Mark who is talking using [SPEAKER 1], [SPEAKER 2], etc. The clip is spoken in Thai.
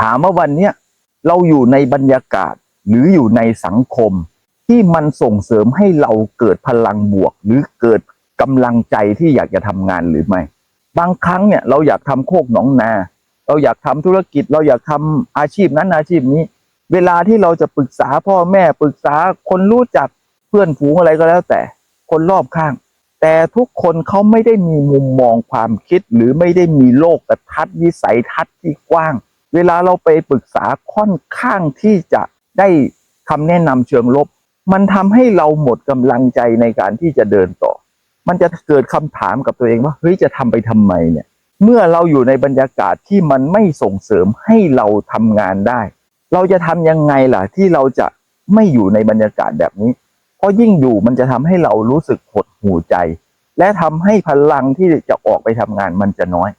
[SPEAKER 1] ถามว่าวันเนี้ยเราอยู่ในบรรยากาศหรืออยู่ในสังคม ที่มันส่งเสริมให้เราเกิดพลังบวก หรือเกิดกำลังใจที่อยากจะทำงานหรือไม่ บางครั้งเนี่ยเราอยากทำโคกหนองนา เราอยากทำธุรกิจ เราอยากทำอาชีพนั้นอาชีพนี้ เวลาที่เราจะปรึกษาพ่อแม่ปรึกษาคนรู้จักเพื่อนฝูงอะไรก็แล้วแต่คนรอบข้าง แต่ทุกคนเขาไม่ได้มีมุมมองความคิดหรือไม่ได้มีโลกทัศน์วิสัยทัศน์ที่กว้าง เวลาเราไปปรึกษาค่อนข้างที่จะได้คำแนะนำเชิงลบ มันทำให้เราหมดกำลังใจในการที่จะเดินต่อ มันจะเกิดคำถามกับตัวเองว่าเฮ้ยจะทำไปทำไมเนี่ย เมื่อเราอยู่ในบรรยากาศที่มันไม่ส่งเสริมให้เราทำงานได้ เราจะทำยังไงล่ะที่เราจะไม่อยู่ในบรรยากาศแบบนี้ เพราะยิ่งอยู่มันจะทำให้เรารู้สึกหดหูใจ และทำให้พลังที่จะออกไปทำงานมันจะน้อย